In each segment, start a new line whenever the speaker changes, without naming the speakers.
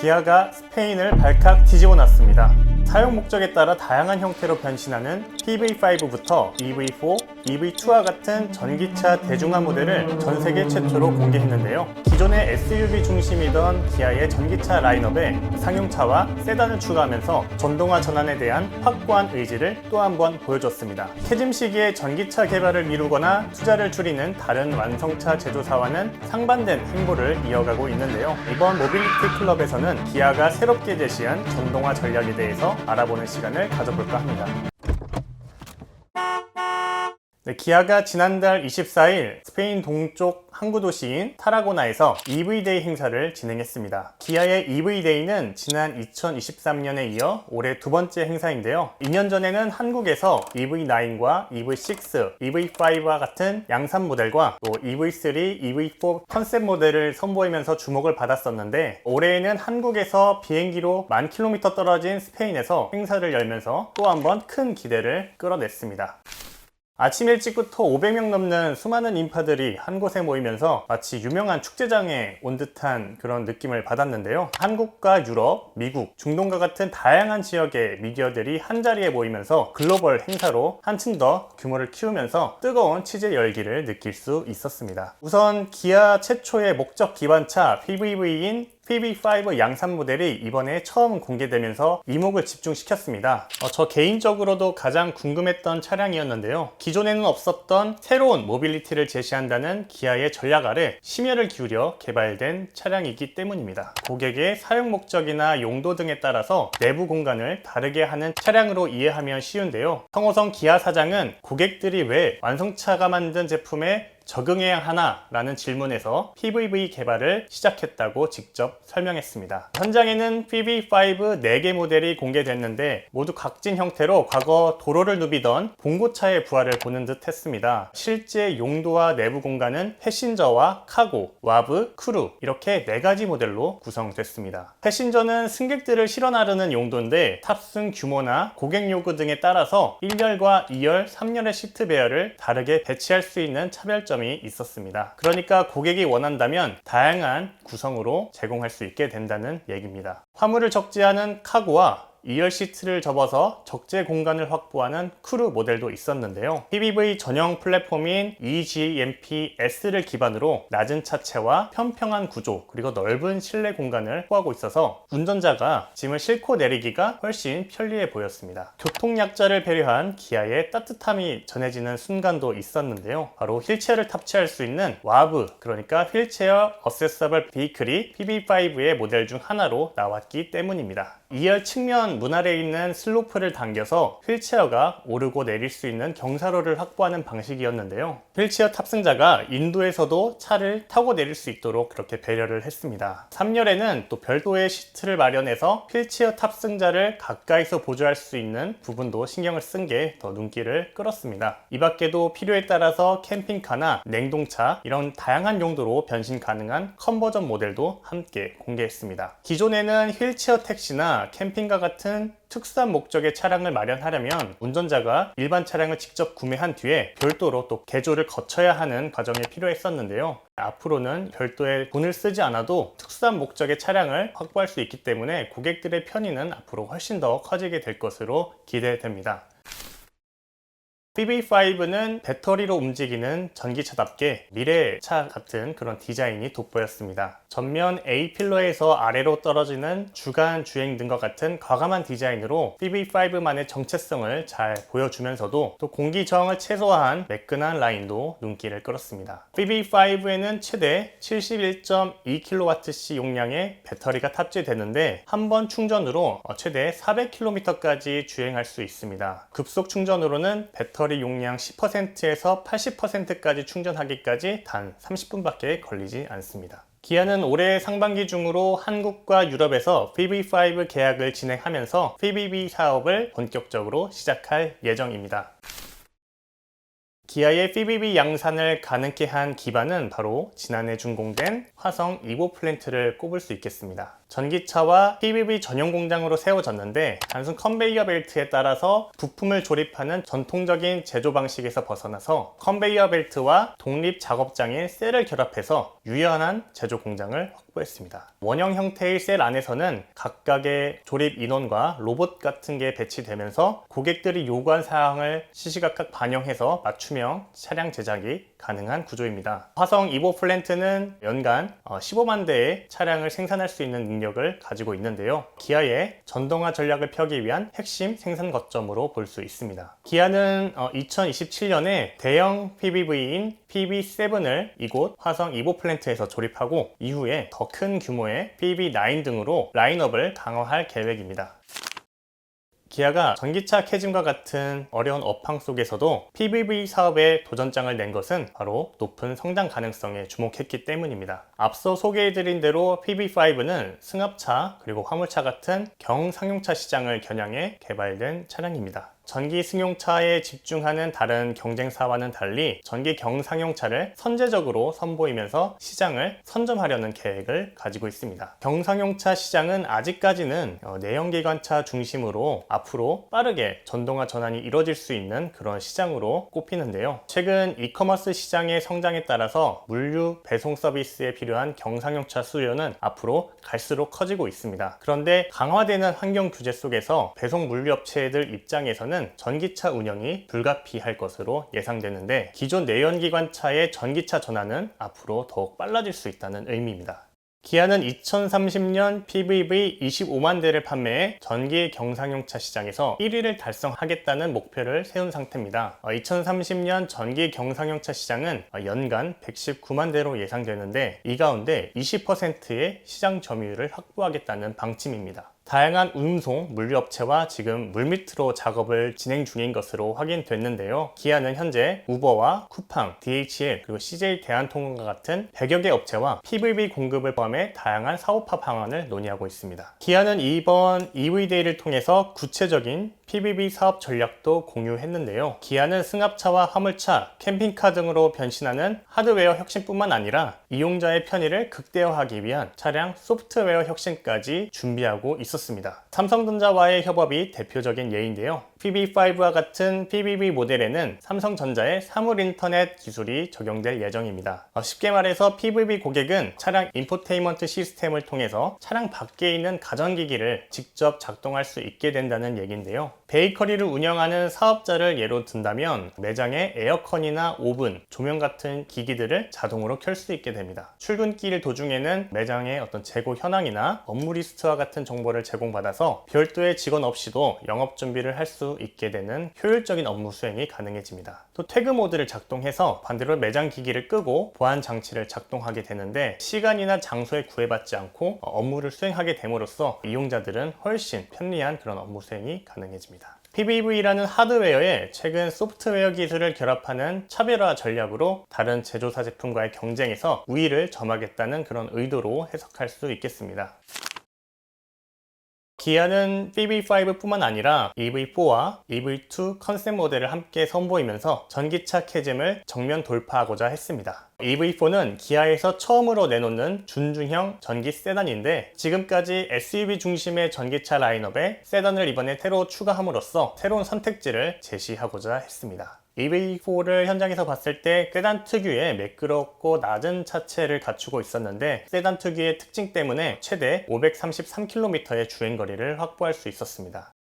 기아가 스페인을 발칵 뒤집어 놨습니다. 사용 목적에 따라 다양한 형태로 변신하는 PV5부터 EV4, EV2와 같은 전기차 대중화 모델을 전 세계 최초로 공개했는데요. 기존의 SUV 중심이던 기아의 전기차 라인업에 상용차와 세단을 추가하면서 전동화 전환에 대한 확고한 의지를 또 한 번 보여줬습니다. 캐즘 시기에 전기차 개발을 미루거나 투자를 줄이는 다른 완성차 제조사와는 상반된 행보를 이어가고 있는데요. 이번 모빌리티 클럽에서는 기아가 새롭게 제시한 전동화 전략에 대해서 알아보는 시간을 가져볼까 합니다. 네, 기아가 지난달 24일 스페인 동쪽 항구 도시인 타라고나에서 EV데이 행사를 진행했습니다. 기아의 EV데이는 지난 2023년에 이어 올해 두 번째 행사인데요. 2년 전에는 한국에서 EV9과 EV6, EV5와 같은 양산 모델과 또 EV3, EV4 컨셉 모델을 선보이면서 주목을 받았었는데 올해에는 한국에서 비행기로 만 킬로미터 떨어진 스페인에서 행사를 열면서 또 한 번 큰 기대를 끌어냈습니다. 아침 일찍부터 500명 넘는 수많은 인파들이 한 곳에 모이면서 마치 유명한 축제장에 온 듯한 그런 느낌을 받았는데요. 한국과 유럽, 미국, 중동과 같은 다양한 지역의 미디어들이 한 자리에 모이면서 글로벌 행사로 한층 더 규모를 키우면서 뜨거운 취재 열기를 느낄 수 있었습니다. 우선 기아 최초의 목적 기반차 PVV인 PB5 양산 모델이 이번에 처음 공개되면서 이목을 집중시켰습니다. 어, 저 개인적으로도 가장 궁금했던 차량이었는데요. 기존에는 없었던 새로운 모빌리티를 제시한다는 기아의 전략 아래 심혈을 기울여 개발된 차량이기 때문입니다. 고객의 사용 목적이나 용도 등에 따라서 내부 공간을 다르게 하는 차량으로 이해하면 쉬운데요. 성호성 기아 사장은 고객들이 왜 완성차가 만든 제품에 적응해야 하나라는 질문에서 PVV 개발을 시작했다고 직접 설명했습니다. 현장에는 PV5 4개 모델이 공개됐는데 모두 각진 형태로 과거 도로를 누비던 봉고차의 부활을 보는 듯 했습니다. 실제 용도와 내부 공간은 패신저와 카고, 와브, 크루 이렇게 4가지 모델로 구성됐습니다. 패신저는 승객들을 실어 나르는 용도인데 탑승 규모나 고객 요구 등에 따라서 1열과 2열, 3열의 시트 배열을 다르게 배치할 수 있는 차별점 이 있었습니다. 그러니까 고객이 원한다면 다양한 구성으로 제공할 수 있게 된다는 얘기입니다. 화물을 적재하는 카고와 2열 시트를 접어서 적재 공간을 확보하는 크루 모델도 있었는데요. PBV 전용 플랫폼인 EGMP-S를 기반으로 낮은 차체와 평평한 구조 그리고 넓은 실내 공간을 포하고 있어서 운전자가 짐을 싣고 내리기가 훨씬 편리해 보였습니다. 교통약자를 배려한 기아의 따뜻함이 전해지는 순간도 있었는데요. 바로 휠체어를 탑재할 수 있는 와브 그러니까 휠체어 어세서블 비클이 PB5의 모델 중 하나로 나왔기 때문입니다. 2열 측면 문 아래에 있는 슬로프를 당겨서 휠체어가 오르고 내릴 수 있는 경사로를 확보하는 방식이었는데요. 휠체어 탑승자가 인도에서도 차를 타고 내릴 수 있도록 그렇게 배려를 했습니다. 3열에는 또 별도의 시트를 마련해서 휠체어 탑승자를 가까이서 보조할 수 있는 부분도 신경을 쓴 게 더 눈길을 끌었습니다. 이 밖에도 필요에 따라서 캠핑카나 냉동차 이런 다양한 용도로 변신 가능한 컨버전 모델도 함께 공개했습니다. 기존에는 휠체어 택시나 캠핑카 같은 특수한 목적의 차량을 마련하려면 운전자가 일반 차량을 직접 구매한 뒤에 별도로 또 개조를 거쳐야 하는 과정이 필요했었는데요. 앞으로는 별도의 돈을 쓰지 않아도 특수한 목적의 차량을 확보할 수 있기 때문에 고객들의 편의는 앞으로 훨씬 더 커지게 될 것으로 기대됩니다. PB5는 배터리로 움직이는 전기차답게 미래의 차 같은 그런 디자인이 돋보였습니다. 전면 A필러에서 아래로 떨어지는 주간 주행 등과 같은 과감한 디자인으로 PB5만의 정체성을 잘 보여주면서도 또 공기 저항을 최소화한 매끈한 라인도 눈길을 끌었습니다. PB5에는 최대 71.2kWh 용량의 배터리가 탑재되는데 한 번 충전으로 최대 400km까지 주행할 수 있습니다. 급속 충전으로는 배터리 배터리 용량 10%에서 80%까지 충전하기까지 단 30분밖에 걸리지 않습니다. 기아는 올해 상반기 중으로 한국과 유럽에서 PB5 계약을 진행하면서 PBB 사업을 본격적으로 시작할 예정입니다. 기아의 PBB 양산을 가능케 한 기반은 바로 지난해 준공된 화성 2호 플랜트를 꼽을 수 있겠습니다. 전기차와 PBV 전용 공장으로 세워졌는데 단순 컨베이어 벨트에 따라서 부품을 조립하는 전통적인 제조 방식에서 벗어나서 컨베이어 벨트와 독립 작업장인 셀을 결합해서 유연한 제조 공장을 확 보했습니다. 원형 형태의 셀 안에서는 각각의 조립 인원과 로봇 같은 게 배치되면서 고객들이 요구한 사항을 시시각각 반영해서 맞춤형 차량 제작이 가능한 구조입니다. 화성 2호 플랜트는 연간 15만 대의 차량을 생산할 수 있는 능력을 가지고 있는데요. 기아의 전동화 전략을 펴기 위한 핵심 생산 거점으로 볼 수 있습니다. 기아는 2027년에 대형 PBV인 PB7을 이곳 화성 2호 플랜트에서 조립하고 이후에 더 큰 규모의 PB9 등으로 라인업을 강화할 계획입니다. 기아가 전기차 캐즘과 같은 어려운 업황 속에서도 PBV 사업에 도전장을 낸 것은 바로 높은 성장 가능성에 주목했기 때문입니다. 앞서 소개해드린 대로 PB5는 승합차 그리고 화물차 같은 경상용차 시장을 겨냥해 개발된 차량입니다. 전기 승용차에 집중하는 다른 경쟁사와는 달리 전기 경상용차를 선제적으로 선보이면서 시장을 선점하려는 계획을 가지고 있습니다. 경상용차 시장은 아직까지는 어, 내연기관차 중심으로 앞으로 빠르게 전동화 전환이 이뤄질 수 있는 그런 시장으로 꼽히는데요. 최근 이커머스 시장의 성장에 따라서 물류 배송 서비스에 필요한 경상용차 수요는 앞으로 갈수록 커지고 있습니다. 그런데 강화되는 환경 규제 속에서 배송 물류 업체들 입장에서는 전기차 운영이 불가피할 것으로 예상되는데 기존 내연기관차의 전기차 전환은 앞으로 더욱 빨라질 수 있다는 의미입니다. 기아는 2030년 PVV 25만 대를 판매해 전기 경상용차 시장에서 1위를 달성하겠다는 목표를 세운 상태입니다. 2030년 전기 경상용차 시장은 연간 119만 대로 예상되는데 이 가운데 20%의 시장 점유율을 확보하겠다는 방침입니다. 다양한 운송, 물류업체와 지금 물밑으로 작업을 진행 중인 것으로 확인됐는데요. 기아는 현재 우버와 쿠팡, DHL, 그리고 CJ 대한통운과 같은 100여 개 업체와 PVB 공급을 포함해 다양한 사업화 방안을 논의하고 있습니다. 기아는 이번 EV데이를 통해서 구체적인 PBB 사업 전략도 공유했는데요. 기아는 승합차와 화물차, 캠핑카 등으로 변신하는 하드웨어 혁신뿐만 아니라 이용자의 편의를 극대화하기 위한 차량 소프트웨어 혁신까지 준비하고 있었습니다. 삼성전자와의 협업이 대표적인 예인데요. PB5와 같은 PBB 모델에는 삼성전자의 사물 인터넷 기술이 적용될 예정입니다. 어, 쉽게 말해서 PBB 고객은 차량 인포테인먼트 시스템을 통해서 차량 밖에 있는 가전기기를 직접 작동할 수 있게 된다는 얘기인데요. 베이커리를 운영하는 사업자를 예로 든다면 매장에 에어컨이나 오븐, 조명 같은 기기들을 자동으로 켤 수 있게 됩니다. 출근길 도중에는 매장의 어떤 재고 현황이나 업무 리스트와 같은 정보를 제공받아서 별도의 직원 없이도 영업 준비를 할 수 있게 되는 효율적인 업무 수행이 가능해집니다. 또 태그 모드를 작동해서 반대로 매장 기기를 끄고 보안 장치를 작동하게 되는데 시간이나 장소에 구애받지 않고 업무를 수행하게 됨으로써 이용자들은 훨씬 편리한 그런 업무 수행이 가능해집니다. PBV라는 하드웨어에 최근 소프트웨어 기술을 결합하는 차별화 전략으로 다른 제조사 제품과의 경쟁에서 우위를 점하겠다는 그런 의도로 해석할 수 있겠습니다. 기아는 EV5뿐만 아니라 EV4와 EV2 컨셉 모델을 함께 선보이면서 전기차 캐즘을 정면 돌파하고자 했습니다. EV4는 기아에서 처음으로 내놓는 준중형 전기 세단인데 지금까지 SUV 중심의 전기차 라인업에 세단을 이번에 새로 추가함으로써 새로운 선택지를 제시하고자 했습니다. EV4를 현장에서 봤을 때 세단 특유의 매끄럽고 낮은 차체를 갖추고 있었는데 세단 특유의 특징 때문에 최대 533km의 주행거리를 확보할 수 있었습니다.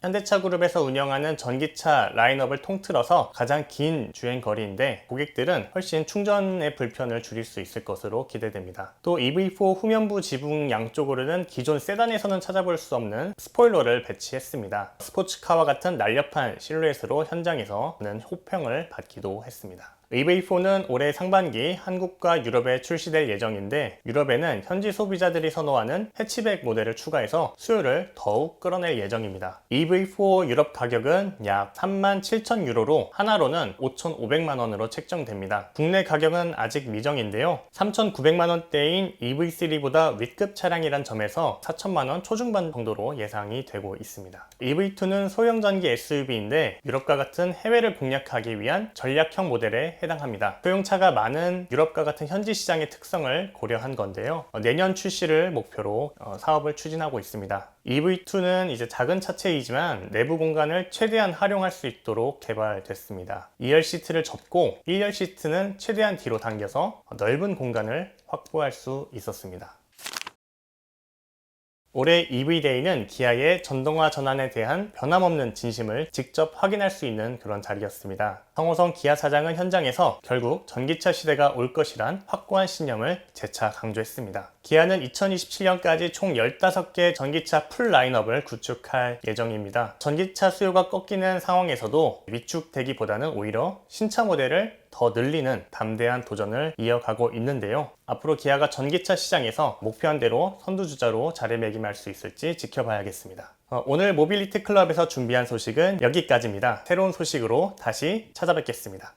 현대차 그룹에서 운영하는 전기차 라인업을 통틀어서 가장 긴 주행 거리인데 고객들은 훨씬 충전의 불편을 줄일 수 있을 것으로 기대됩니다. 또 EV4 후면부 지붕 양쪽으로는 기존 세단에서는 찾아볼 수 없는 스포일러를 배치했습니다. 스포츠카와 같은 날렵한 실루엣으로 현장에서는 호평을 받기도 했습니다. EV4는 올해 상반기 한국과 유럽에 출시될 예정인데 유럽에는 현지 소비자들이 선호하는 해치백 모델을 추가해서 수요를 더욱 끌어낼 예정입니다. EV4 유럽 가격은 약 3만 7천 유로로 하나로는 5,500만 원으로 책정됩니다. 국내 가격은 아직 미정인데요. 3,900만 원대인 EV3보다 윗급 차량이란 점에서 4천만 원 초중반 정도로 예상이 되고 있습니다. EV2는 소형 전기 SUV인데 유럽과 같은 해외를 공략하기 위한 전략형 시장에 해당합니다. 소형차가 많은 유럽과 같은 현지 시장의 특성을 고려한 건데요. 어, 내년 출시를 목표로 어, 사업을 추진하고 있습니다. EV2는 이제 작은 차체이지만 내부 공간을 최대한 활용할 수 있도록 개발됐습니다. 2열 시트를 접고 1열 시트는 최대한 뒤로 당겨서 넓은 공간을 확보할 수 있었습니다. 올해 EV데이는 기아의 전동화 전환에 대한 변함없는 진심을 직접 확인할 수 있는 그런 자리였습니다. 성호성 기아 사장은 현장에서 결국 전기차 시대가 올 것이란 확고한 신념을 재차 강조했습니다. 기아는 2027년까지 총 15개 전기차 풀 라인업을 구축할 예정입니다. 전기차 수요가 꺾이는 상황에서도 위축되기보다는 오히려 신차 모델을 더 늘리는 담대한 도전을 이어가고 있는데요. 앞으로 기아가 전기차 시장에서 목표한 대로 선두주자로 자리매김할 수 있을지 지켜봐야겠습니다. 어, 오늘 모빌리티 클럽에서 준비한 소식은 여기까지입니다. 새로운 소식으로 다시 찾아뵙겠습니다.